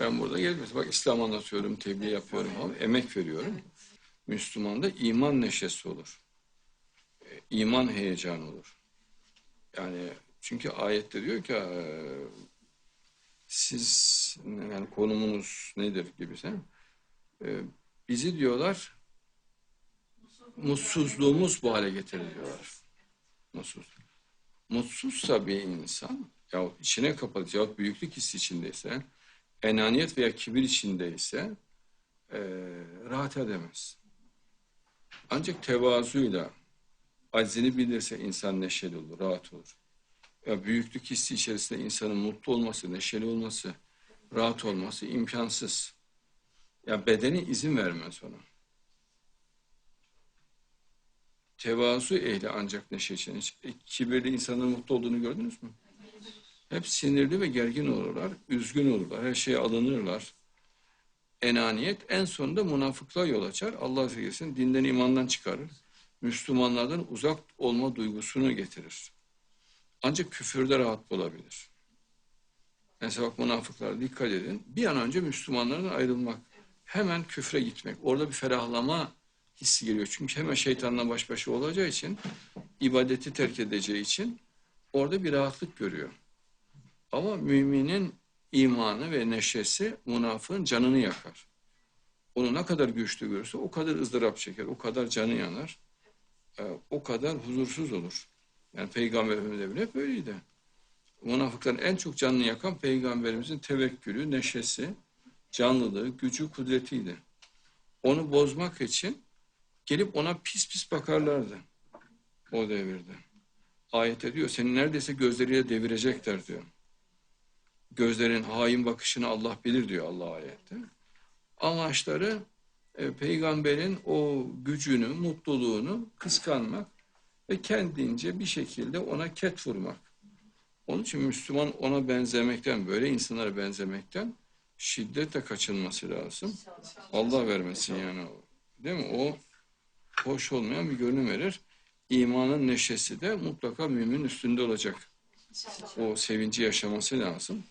Ben burada gelip bak İslam anlatıyorum, tebliğ yapıyorum ama emek veriyorum. Müslümanda iman neşesi olur. E, İman heyecanı olur. Yani çünkü ayette diyor ki siz yani konumunuz nedir gibisi. E, bizi diyorlar mutsuzluğumuz bu hale getirdi diyorlar. Mutsuz. Mutsuzsa bir insan ya içine kapalı ya büyüklük hissi içindeyse enaniyet veya kibir içindeyse e, rahat edemez. Ancak tevazuyla aczini bilirse insan neşeli olur, rahat olur. Ya büyüklük hissi içerisinde insanın mutlu olması, neşeli olması, rahat olması imkansız. Ya bedeni izin vermez ona. Tevazu ehli ancak neşe için. E, kibirli insanın mutlu olduğunu gördünüz mü? Hep sinirli ve gergin olurlar, üzgün olurlar, her şeye alınırlar. Enaniyet en sonunda münafıklığa yol açar. Allah affetsin dinden imandan çıkarır. Müslümanlardan uzak olma duygusunu getirir. Ancak küfürde rahat olabilir. Mesela bak münafıklara dikkat edin. Bir an önce Müslümanlardan ayrılmak. Hemen küfre gitmek. Orada bir ferahlama hissi geliyor. Çünkü hemen şeytanla baş başa olacağı için, ibadeti terk edeceği için orada bir rahatlık görüyor. Ama müminin imanı ve neşesi münafığın canını yakar. Onu ne kadar güçlü görürse o kadar ızdırap çeker, o kadar canı yanar, e, o kadar huzursuz olur. Yani Peygamberimiz bile hep böyleydi. Münafıkların en çok canını yakan Peygamberimizin tevekkülü, neşesi, canlılığı, gücü, kudretiydi. Onu bozmak için gelip ona pis pis bakarlardı o devirde. Ayette diyor seni neredeyse gözleriyle devirecekler diyor. Gözlerin hain bakışını Allah bilir diyor Allah ayette. Amaçları e, peygamberin o gücünü, mutluluğunu kıskanmak ve kendince bir şekilde ona ket vurmak. Onun için Müslüman ona benzemekten, böyle insanlara benzemekten şiddetle kaçınması lazım. Allah vermesin yani. Değil mi? O hoş olmayan bir görünüm verir. İmanın neşesi de mutlaka mümin üstünde olacak. O sevinci yaşaması lazım.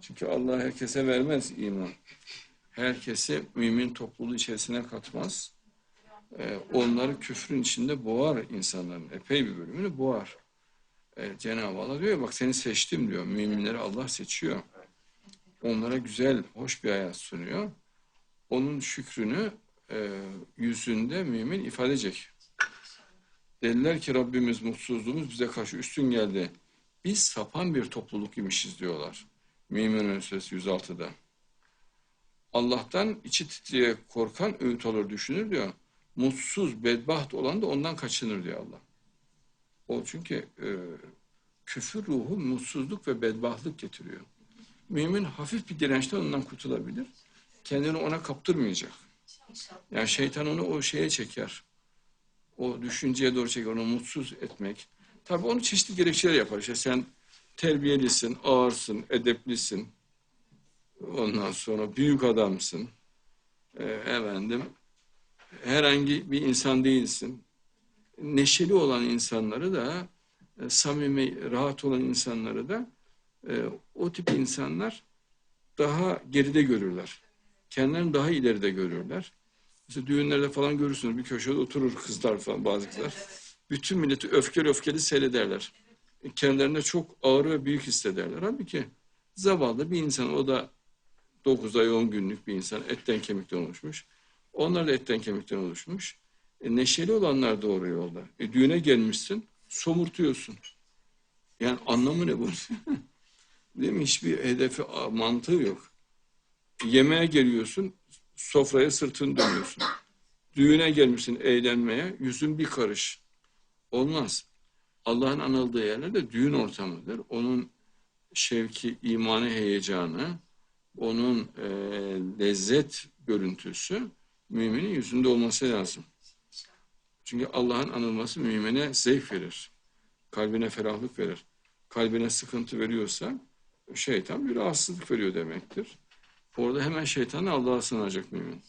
Çünkü Allah herkese vermez iman. Herkesi mümin topluluğu içerisine katmaz. Ee, onları küfrün içinde boğar insanların. Epey bir bölümünü boğar. Ee, Cenab-ı Allah diyor ya bak seni seçtim diyor. Müminleri Allah seçiyor. Onlara güzel, hoş bir hayat sunuyor. Onun şükrünü e, yüzünde mümin ifade edecek. Dediler ki Rabbimiz mutsuzluğumuz bize karşı üstün geldi. Biz sapan bir topluluk imişiz diyorlar. Müminun Suresi 106'da. Allah'tan içi titreye korkan öğüt alır düşünür diyor. Mutsuz, bedbaht olan da ondan kaçınır diyor Allah. O çünkü e, küfür ruhu mutsuzluk ve bedbahtlık getiriyor. Mümin hafif bir dirençten ondan kurtulabilir. Kendini ona kaptırmayacak. Yani şeytan onu o şeye çeker. O düşünceye doğru çeker, onu mutsuz etmek. Tabii onu çeşitli gerekçeler yapar. İşte sen terbiyelisin, ağırsın, edeplisin. Ondan sonra büyük adamsın. Ee, efendim, herhangi bir insan değilsin. Neşeli olan insanları da, e, samimi, rahat olan insanları da e, o tip insanlar daha geride görürler. Kendilerini daha ileride görürler. Mesela düğünlerde falan görürsünüz bir köşede oturur kızlar falan bazı kızlar. Bütün milleti öfkeli öfkeli seyrederler. Kendilerine çok ağır ve büyük hissederler. Halbuki zavallı bir insan o da 9 ay 10 günlük bir insan etten kemikten oluşmuş. Onlar da etten kemikten oluşmuş. E, neşeli olanlar doğru yolda. E, düğüne gelmişsin somurtuyorsun. Yani anlamı ne bu? Değil mi? Hiçbir hedefi, mantığı yok. Yemeğe geliyorsun, sofraya sırtını dönüyorsun. Düğüne gelmişsin eğlenmeye, yüzün bir karış. Olmaz. Allah'ın anıldığı yerlerde düğün ortamıdır. Onun şevki, imanı, heyecanı, onun e, lezzet görüntüsü müminin yüzünde olması lazım. Çünkü Allah'ın anılması mümine zevk verir. Kalbine ferahlık verir. Kalbine sıkıntı veriyorsa şeytan bir rahatsızlık veriyor demektir. Orada hemen şeytanı Allah'a sığınacak mümin.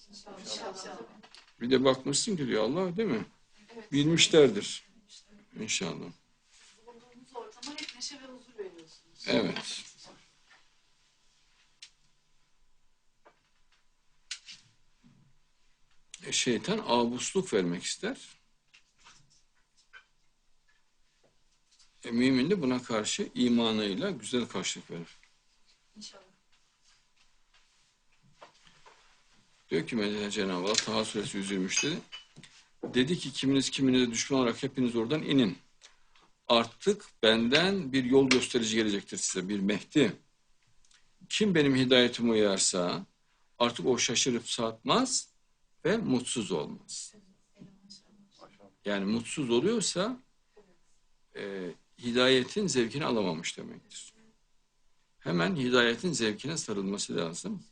Bir de bakmışsın ki diyor Allah değil mi? Bilmişlerdir. İnşallah. Bulunduğunuz ortama hep neşe ve huzur veriyorsunuz. Evet. E, şeytan abusluk vermek ister. E, mümin de buna karşı imanıyla güzel karşılık verir. İnşallah. Diyor ki Cenab-ı Allah Taha suresi 123'te dedi ki kiminiz kiminize düşman olarak hepiniz oradan inin. Artık benden bir yol gösterici gelecektir size bir Mehdi. Kim benim hidayetime uyarsa artık o şaşırıp satmaz ve mutsuz olmaz. Yani mutsuz oluyorsa e, hidayetin zevkini alamamış demektir. Hemen hidayetin zevkine sarılması lazım.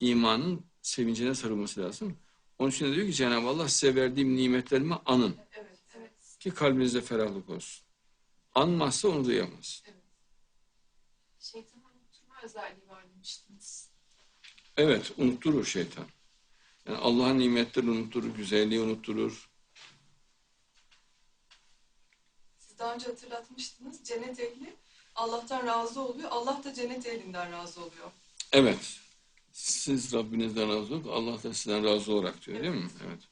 İmanın sevincine sarılması lazım. Onun için de diyor ki Cenab-ı Allah size verdiğim nimetlerimi anın Evet, evet. ki kalbinizde ferahlık olsun. Anmazsa onu duyamaz. Şeytanın unutturma özelliği var demiştiniz. Evet, unutturur şeytan. Yani Allah'ın nimetlerini unutturur, güzelliği unutturur. Siz daha önce hatırlatmıştınız. Cennet ehli Allah'tan razı oluyor. Allah da cennet ehlinden razı oluyor. Evet, siz Rabbinizden razı olun, Allah da sizden razı olarak diyor değil mi? Evet.